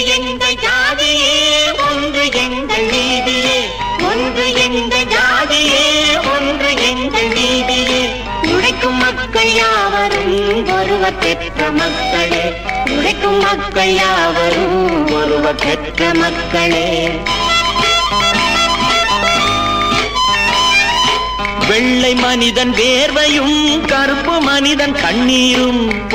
ஒன்று எங்கள் ஜாதியே ஒன்று எங்கள் நீதியே. ஒன்று எங்கள் ஜாதியே ஒன்று எங்கள் நீதியே. உழைக்கும் மக்கள் யாவரும் ஒருவர் பெற்ற மக்களே. உழைக்கும் மக்கள் யாவரும் ஒருவர் பெற்ற மக்களே. வெள்ளை மனிதன் வேர்வையும் கருப்பு மனிதன் கண்ணீரும்.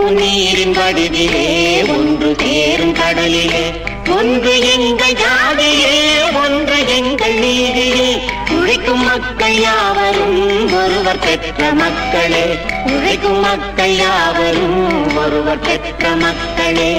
உப்பு நீரின் வடிவிலே ஒன்று சேரும் கடலிலே. ஒன்று எங்கள் ஜாதியே ஒன்று எங்கள் நீதியே உழைக்கும் மக்கள் யாவரும் ஒருவர் பெற்ற மக்களே. உழைக்கும் மக்கள் யாவரும் ஒருவர் பெற்ற மக்களே.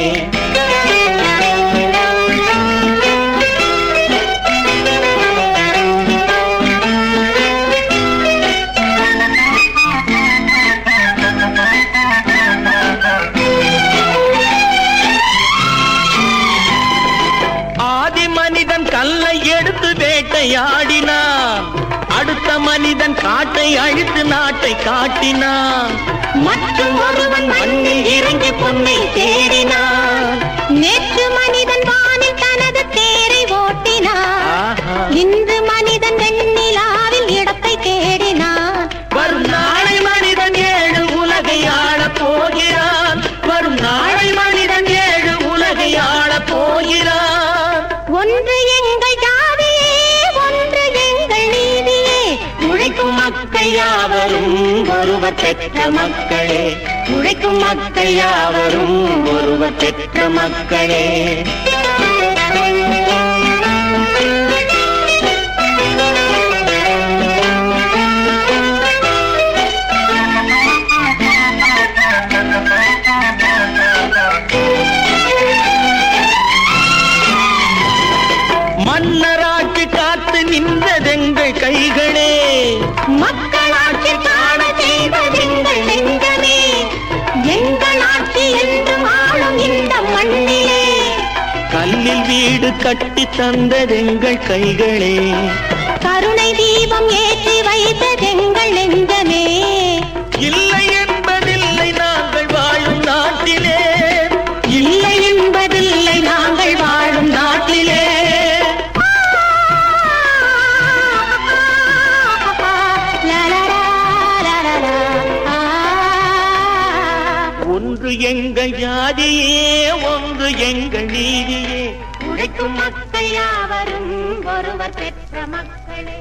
மனிதன் கல்லை எடுத்து வேட்டையாடினான். அடுத்த மனிதன் காட்டை அழித்து நாட்டை காட்டினான். மற்றும் ஒருவன் மண்ணில் இறங்கி பொன்னை தேடினான். நேற்று எங்கள் ஜாதியே ஒன்று எங்கள் நீதியே. உழைக்கும் மக்கள் யாவரும் ஒருவர் பெற்ற மக்களே. உழைக்கும் மக்கள் யாவரும் ஒருவர் பெற்ற மக்களே. மன்னராட்சி காத்து நின்றதெங்கள் கைகளே. மக்களாட்சி காண செய்வதெங்கள் நெஞ்சமே. எங்கள் ஆட்சி என்றும் ஆளும் இந்த மண்ணிலே. கல்லில் வீடு கட்டி தந்ததெங்கள் கைகளே. கருணை தீபம் ஏற்றி ஒன்று எங்கள் ஜாதியே ஒன்று எங்கள் நீதியே. உழைக்கும் மக்கள் யாவரும் ஒருவர் பெற்ற மக்களே.